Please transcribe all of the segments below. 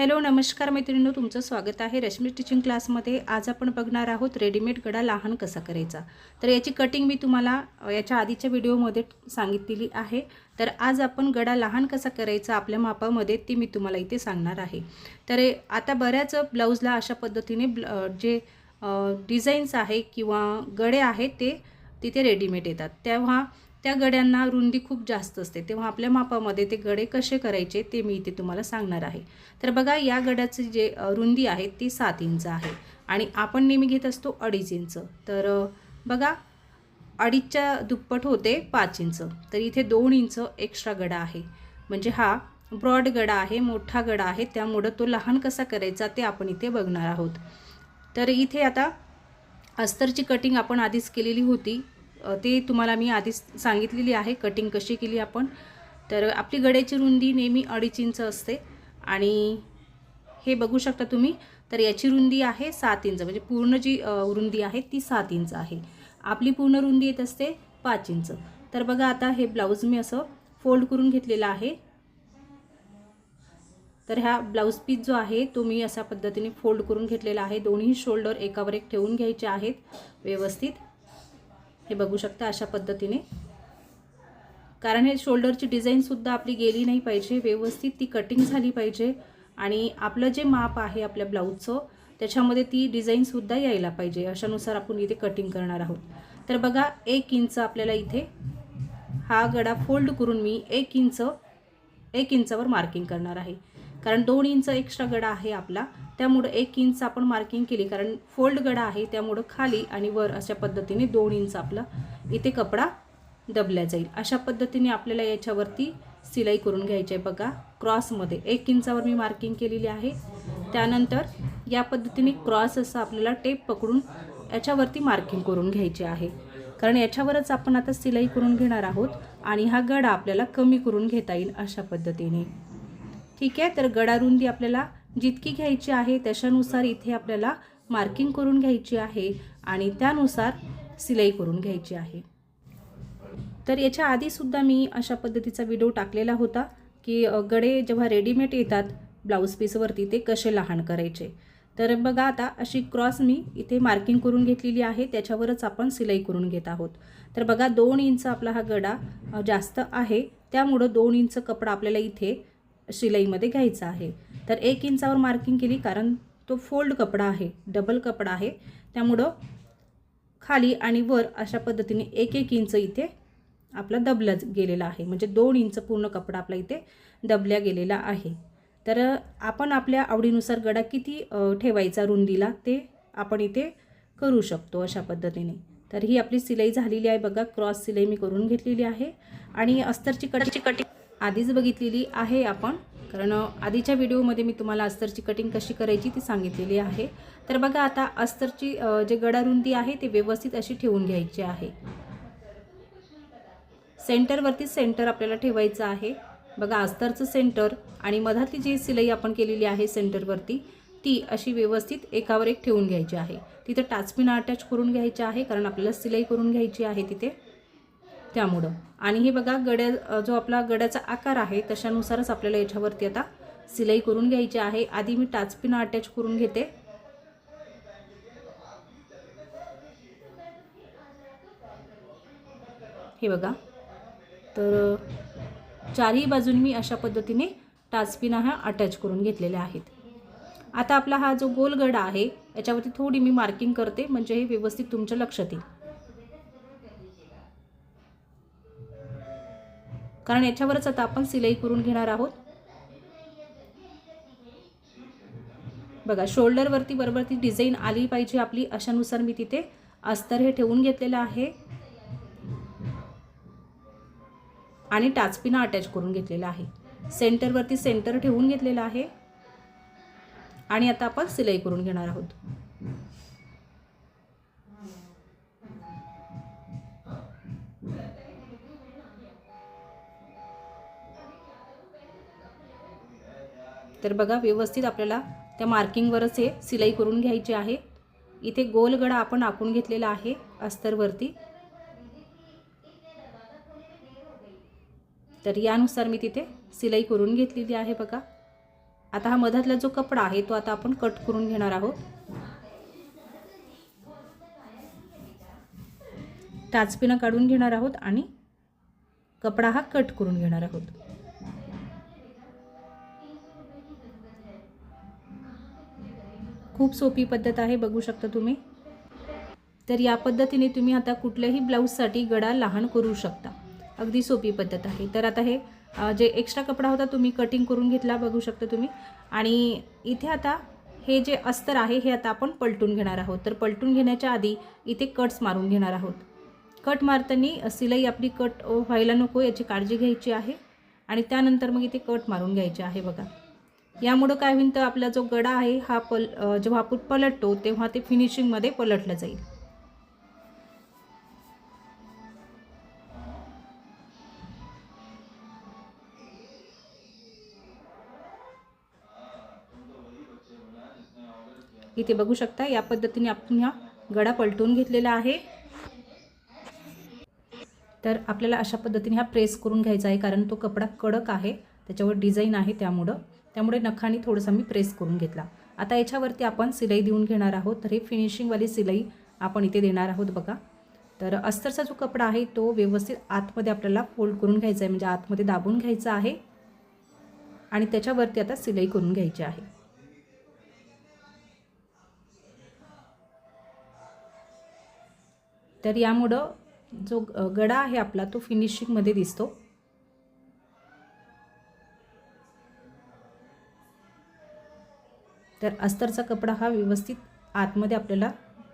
Hello नमस्कार मैत्रिणींनो तुमचं स्वागत आहे रश्मी टीचिंग क्लासमध्ये आज आपण बघणार आहोत रेडीमेड गडा लहान कसा करायचा. तर याची कटिंग मी तुम्हाला याच्या आधीच्या व्हिडिओमध्ये सांगितलेली आहे. तर आज आपण गडा लहान कसा करायचा आपल्या मापामध्ये ती मी तुम्हाला इथे सांगणार आहे. तर आता बऱ्याच ब्लाऊजला अशा पद्धतीने ब्ल जे डिझाईन्स आहे किंवा गडे आहेत ते तिथे रेडीमेड येतात. तेव्हा त्या गड्यांना रुंदी खूप जास्त असते. तेव्हा आपल्या मापामध्ये ते गडे कसे करायचे ते मी इथे तुम्हाला सांगणार आहे. तर बघा या गड्याची जे रुंदी आहे ती सात इंच आहे आणि आपण नेहमी घेत असतो अडीच इंच. तर बघा अडीचच्या दुप्पट होते पाच इंच. तर इथे दोन इंच एक्स्ट्रा गडा आहे. म्हणजे हा ब्रॉड गडा आहे मोठा गडा आहे. त्यामुळं तो लहान कसा करायचा ते आपण इथे बघणार आहोत. तर इथे आता अस्तरची कटिंग आपण आधीच केलेली होती. ती तुम्हाला मी आधीच सांगितलेली आहे. कटिंग कशी केली आपण? तर आपली गड्याची रुंदी नेहमी अडीच इंच असते आणि हे बघू शकता तुम्ही तर याची रुंदी आहे सात इंच. म्हणजे पूर्ण जी रुंदी आहे ती सात इंच आहे. आपली पूर्ण रुंदी येत असते पाच इंच. तर बघा आता हे ब्लाऊज मी असं फोल्ड करून घेतलेलं आहे. तर ह्या ब्लाऊज पीस जो आहे तो मी अशा पद्धतीने फोल्ड करून घेतलेला आहे. दोन्ही शोल्डर एकावर एक ठेवून घ्यायचे आहेत व्यवस्थित. हे बघू शकता अशा पद्धतीने. कारण हे शोल्डरची डिझाईनसुद्धा आपली गेली नाही पाहिजे व्यवस्थित ती कटिंग झाली पाहिजे आणि आपलं जे माप आहे आपल्या ब्लाऊजचं त्याच्यामध्ये ती डिझाईनसुद्धा यायला पाहिजे. अशानुसार आपण इथे कटिंग करणार आहोत. तर बघा एक इंच आपल्याला इथे हा गडा फोल्ड करून मी एक इंच एक इंचावर मार्किंग करणार आहे. कारण दोन इंच एक्स्ट्रा गडा आहे आपला. त्यामुळं एक इंच आपण मार्किंग केली. कारण फोल्ड गडा आहे त्यामुळं खाली आणि वर अशा पद्धतीने दोन इंच आपला इथे कपडा दबल्या जाईल. अशा पद्धतीने आपल्याला याच्यावरती सिलाई करून घ्यायची आहे बघा क्रॉसमध्ये एक इंचावर मी मार्किंग केलेली आहे. त्यानंतर या पद्धतीने क्रॉस असं आपल्याला टेप पकडून याच्यावरती मार्किंग करून घ्यायची आहे. कारण याच्यावरच आपण आता सिलाई करून घेणार आहोत आणि हा गडा आपल्याला कमी करून घेता येईल अशा पद्धतीने. ठीक आहे? तर गडारुंदी आपल्याला जितकी घ्यायची आहे त्याच्यानुसार इथे आपल्याला मार्किंग करून घ्यायची आहे आणि त्यानुसार सिलाई करून घ्यायची आहे. तर याच्या आधीसुद्धा मी अशा पद्धतीचा व्हिडिओ टाकलेला होता की गडे जेव्हा रेडीमेड येतात ब्लाऊज पीसवरती ते कसे लहान करायचे. तर बघा आता अशी क्रॉस मी इथे मार्किंग करून घेतलेली आहे त्याच्यावरच आपण सिलाई करून घेत आहोत. तर बघा दोन इंच आपला हा गडा जास्त आहे. त्यामुळं दोन इंच कपडा आपल्याला इथे शिलाईमध्ये घ्यायचा आहे. तर एक इंचावर मार्किंग केली कारण तो फोल्ड कपडा आहे डबल कपडा आहे. त्यामुळं खाली आणि वर अशा पद्धतीने एक एक इंच इथे आपला दबला गेलेला आहे. म्हणजे दोन इंच पूर्ण कपडा आपला इथे दबल्या गेलेला आहे. तर आपण आपल्या आवडीनुसार गडा किती ठेवायचा रुंदीला ते आपण इथे करू शकतो अशा पद्धतीने. तर ही आपली सिलाई झालेली आहे बघा. क्रॉस सिलाई मी करून घेतलेली आहे. आणि अस्तरची कटची कटिंग आधीच बघितलेली आहे आपण. कारण आधीच्या व्हिडिओमध्ये मी तुम्हाला अस्तरची कटिंग कशी करायची ती सांगितलेली आहे. तर बघा आता अस्तरची जे गडारुंदी आहे ती व्यवस्थित अशी ठेवून घ्यायची आहे. सेंटरवरती सेंटर आपल्याला ठेवायचं आहे. बघा अस्तरचं सेंटर आणि मधातली जी सिलाई आपण केलेली आहे सेंटरवरती ती अशी व्यवस्थित एकावर एक ठेवून घ्यायची आहे. तिथं टाचपिना अटॅच करून घ्यायची आहे कारण आपल्याला सिलाई करून घ्यायची आहे तिथे. त्यामुळं. आणि हे बघा गड्या जो आपला गड्याचा आकार आहे तशानुसारच आपल्याला याच्यावरती आता सिलाई करून घ्यायची आहे. आधी मी टाचपिन अटॅच करून घेते. हे बघा. तर चारही बाजून मी अशा पद्धतीने टाचपिना ह्या अटॅच करून घेतलेल्या आहेत. आता आपला हा जो गोलगडा आहे याच्यावरती थोडी मी मार्किंग करते म्हणजे हे व्यवस्थित तुमच्या लक्षात येईल. कारण याच्यावरच आता आपण सिलाई करून घेणार आहोत. बघा शोल्डरवरती बरोबर ती डिझाईन आली पाहिजे आपली अशानुसार मी तिथे अस्तर हे ठेवून घेतलेलं आहे. आणि टाचपिना अटॅच करून घेतलेला आहे. सेंटरवरती सेंटर ठेवून घेतलेला आहे. आणि आता आपण सिलाई करून घेणार आहोत. तर बघा व्यवस्थित आपल्याला त्या मार्किंगवरच हे सिलाई करून घ्यायची आहे. इथे गोलगडा आपण आखून घेतलेला आहे अस्तरवरती. तर यानुसार मी तिथे सिलाई करून घेतलेली आहे बघा. आता हा मधातला जो कपडा आहे तो आता आपण कट करून घेणार आहोत. टाचपिनं काढून घेणार आहोत आणि कपडा हा कट करून घेणार आहोत. खूप सोपी पद्धत आहे बघू शकता तुम्ही. तर या पद्धतीने तुम्ही आता कुठल्याही ब्लाऊजसाठी गडा लहान करू शकता. अगदी सोपी पद्धत आहे. तर आता हे जे एक्स्ट्रा कपडा होता तुम्ही कटिंग करून घेतला बघू शकता तुम्ही. आणि इथे आता हे जे अस्तर आहे हे आता आपण पलटून घेणार आहोत. तर पलटून घेण्याच्या आधी इथे कट्स मारून घेणार आहोत. कट मारताना सिलाई आपली कट व्हायला नको याची काळजी घ्यायची आहे. आणि त्यानंतर मग इथे कट मारून घ्यायचे आहे बघा. यामुळं काय होईल तर आपला जो गडा आहे हा पल जेव्हा आपण पलटतो तेव्हा ते फिनिशिंगमध्ये पलटलं जाईल. इथे बघू शकता या पद्धतीने आपण ह्या गडा पलटून घेतलेला आहे. तर आपल्याला अशा पद्धतीने हा प्रेस करून घ्यायचा आहे कारण तो कपडा कडक आहे त्याच्यावर डिझाईन आहे त्यामुळं. त्यामुळे नखाने थोडंसं मी प्रेस करून घेतला. आता याच्यावरती आपण सिलाई देऊन घेणार आहोत. तर हे फिनिशिंगवाली सिलाई आपण इथे देणार आहोत बघा. तर अस्तरचा जो कपडा आहे तो व्यवस्थित आतमध्ये आपल्याला फोल्ड करून घ्यायचा आहे. म्हणजे आतमध्ये दाबून घ्यायचा आहे. आणि त्याच्यावरती आता सिलाई करून घ्यायची आहे. तर यामुळं जो गडा आहे आपला तो फिनिशिंगमध्ये दिसतो. तर अस्तरचा कपडा हा व्यवस्थित आतमध्ये आपल्याला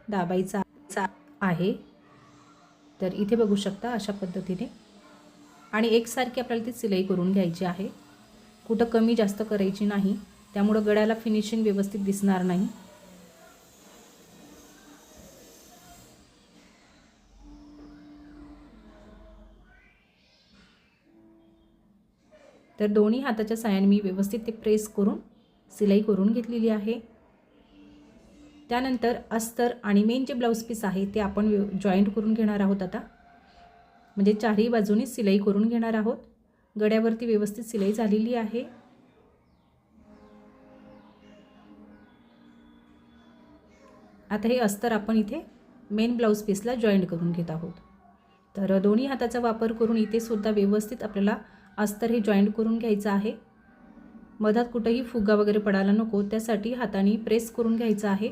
दाबायचा आहे. तर इथे बघू शकता अशा पद्धतीने. आणि एकसारखी आपल्याला ती सिलाई करून घ्यायची आहे. कुठं कमी जास्त करायची नाही. त्यामुळं गळ्याला फिनिशिंग व्यवस्थित दिसणार नाही. तर दोन्ही हाताच्या साह्याने मी व्यवस्थित ते प्रेस करून सिलाई करून घेतलेली आहे. त्यानंतर अस्तर आणि मेन जे ब्लाऊज पीस आहे ते आपण जॉईंट करून घेणार आहोत आता. म्हणजे चारही बाजूनी सिलाई करून घेणार आहोत. गड्यावरती व्यवस्थित सिलाई झालेली आहे. आता हे अस्तर आपण इथे मेन ब्लाऊज पीसला जॉईंट करून घेत आहोत. तर दोन्ही हाताचा वापर करून इथे सुद्धा व्यवस्थित आपल्याला अस्तर हे जॉईंट करून घ्यायचं आहे. मधात कुठंही फुगा वगैरे पडायला नको त्यासाठी हाताने प्रेस करून घ्यायचं आहे.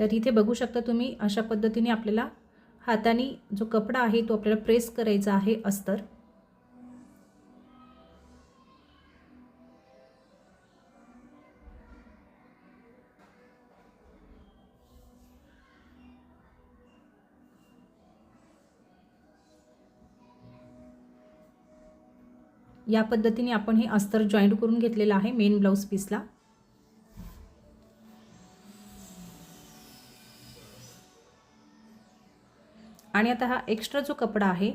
तर इथे बघू शकता तुम्ही अशा पद्धतीने आपल्याला हाताने जो कपडा आहे तो आपल्याला प्रेस करायचा आहे अस्तर. या पद्धतीने आपण हे अस्तर जॉईंट करून घेतलेलं आहे मेन ब्लाऊज पीसला आणि आता हा एक्स्ट्रा जो कपडा आहे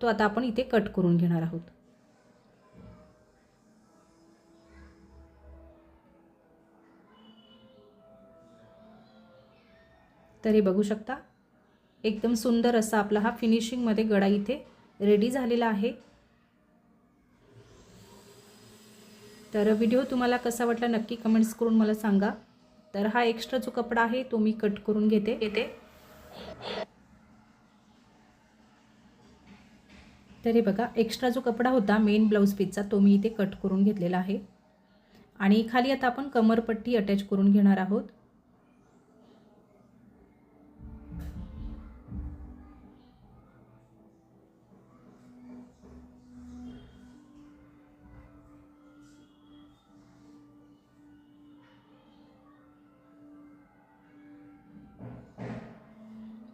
तो आता आपण इथे कट करून घेणार आहोत. तर हे बघू शकता एकदम सुंदर असा आपला हा फिनिशिंगमध्ये गडा इथे रेडी झालेला आहे. तर व्हिडिओ तुम्हाला कसा वाटला नक्की कमेंट्स करून मला सांगा. तर हा एक्स्ट्रा जो कपडा आहे तो मी कट करून घेते. येते तर हे बघा एक्स्ट्रा जो कपडा होता मेन ब्लाऊज पीसचा तो मी इथे कट करून घेतलेला आहे. आणि खाली आता आपण कमरपट्टी अटॅच करून घेणार आहोत.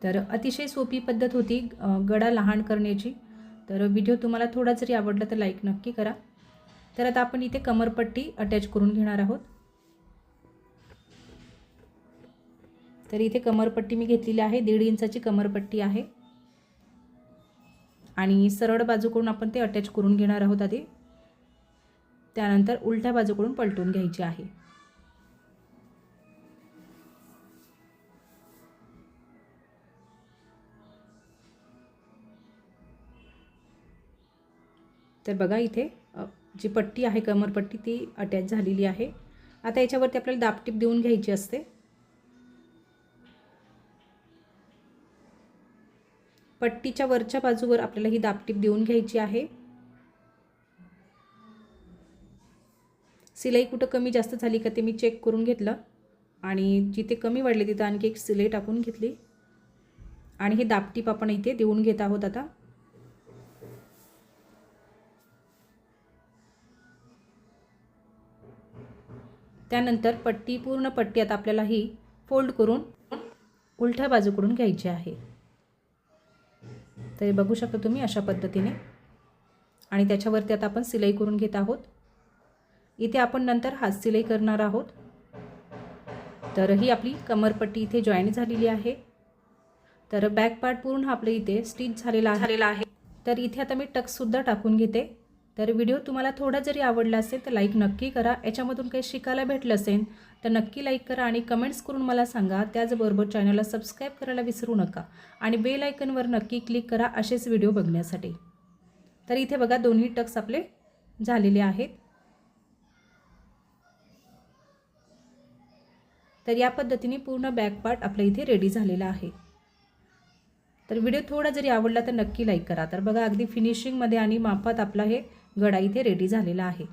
तर अतिशय सोपी पद्धत होती गडा लहान करण्याची. तर व्हिडिओ तुम्हाला थोडा जरी आवडला तर लाईक नक्की करा. तर आता आपण इथे कमरपट्टी अटॅच करून घेणार आहोत. तर इथे कमरपट्टी मी घेतलेली आहे. दीड इंचाची कमरपट्टी आहे. आणि सरळ बाजूकडून आपण ते अटॅच करून घेणार आहोत आधी. त्यानंतर उलट्या बाजूकडून पलटून घ्यायची आहे. तर बघा इथे जी पट्टी आहे कमरपट्टी ती अटॅच झालेली आहे. आता याच्यावरती आपल्याला दापटीप देऊन घ्यायची असते. पट्टीच्या वरच्या बाजूवर आपल्याला ही दापटीप देऊन घ्यायची आहे. सिलाई कुठं कमी जास्त झाली का ते मी चेक करून घेतलं. आणि जिथे कमी वाढले तिथं आणखी एक सिलाई टाकून घेतली. आणि ही दापटीप आपण इथे देऊन घेत आहोत आता. त्यानंतर पट्टी पूर्ण पट्टी आता आपल्याला ही फोल्ड करून उलट्या बाजूकडून घ्यायची आहे. तर हे बघू शकता तुम्ही अशा पद्धतीने. आणि त्याच्यावरती आता आपण सिलाई करून घेत आहोत. इथे आपण नंतर हात सिलाई करणार आहोत. तर ही आपली कमरपट्टी इथे जॉईन झालेली आहे. तर बॅक पार्ट पूर्ण आपल्या इथे स्टिच झालेला झालेला आहे. तर इथे आता मी टक्ससुद्धा टाकून घेते. तर व्हिडिओ तुम्हाला थोडा जरी आवडला असेल तर लाईक नक्की करा. याच्यामधून काही शिकायला भेटलं असेल तर नक्की लाईक करा आणि कमेंट्स करून मला सांगा. त्याचबरोबर चॅनलला सबस्क्राईब करायला विसरू नका आणि बेल आयकनवर नक्की क्लिक करा असेच व्हिडिओ बघण्यासाठी. तर इथे बघा दोन्ही टक्स आपले झालेले आहेत. तर या पद्धतीने पूर्ण बॅक पार्ट आपल्या इथे रेडी झालेला आहे. तर व्हिडिओ थोडा जरी आवडला तर नक्की लाईक करा. तर बघा अगदी फिनिशिंगमध्ये आणि मापात आपला हे गडा इथे रेडी झालेला आहे.